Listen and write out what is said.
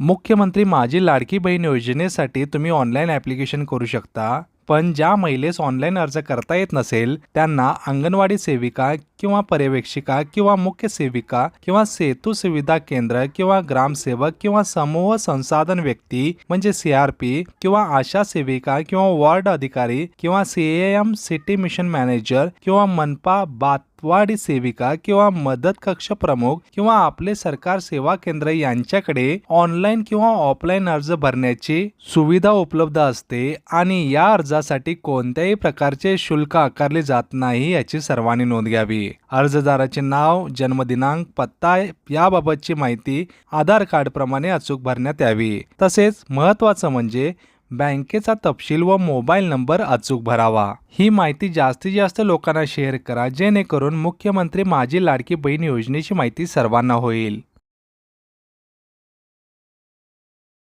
मुख्यमंत्री माझी लाडकी बहीण योजनेसाठी तुम्ही ऑनलाईन ॲप्लिकेशन करू शकता. पण ज्या महिलेस ऑनलाईन अर्ज करता येत नसेल त्यांना अंगणवाडी सेविका किंवा पर्यवेक्षिका किंवा मुख्य सेविका किंवा सेतू सुविधा केंद्र किंवा ग्रामसेवक किंवा समूह संसाधन व्यक्ती म्हणजे सी आर पी किंवा आशा सेविका किंवा वॉर्ड अधिकारी किंवा C M city mission manager किंवा मनपा बात बातवाडी सेविका किंवा मदत कक्ष प्रमुख किंवा आपले सरकार सेवा केंद्र यांच्याकडे ऑनलाईन किंवा ऑफलाईन अर्ज भरण्याची सुविधा उपलब्ध असते आणि या अर्जासाठी कोणत्याही प्रकारचे शुल्क आकारले जात नाही याची सर्वांनी नोंद घ्यावी. अर्जदाराचे नाव जन्मदिनांक पत्ता याबाबतची माहिती आधार कार्ड प्रमाणे अचूक भरण्यात यावी. तसेच महत्वाचं म्हणजे बँकेचा तपशील व मोबाईल नंबर अचूक भरावा. ही माहिती जास्तीत जास्त लोकांना शेअर करा जेणेकरून मुख्यमंत्री माझी लाडकी बहीण योजनेची माहिती सर्वांना होईल.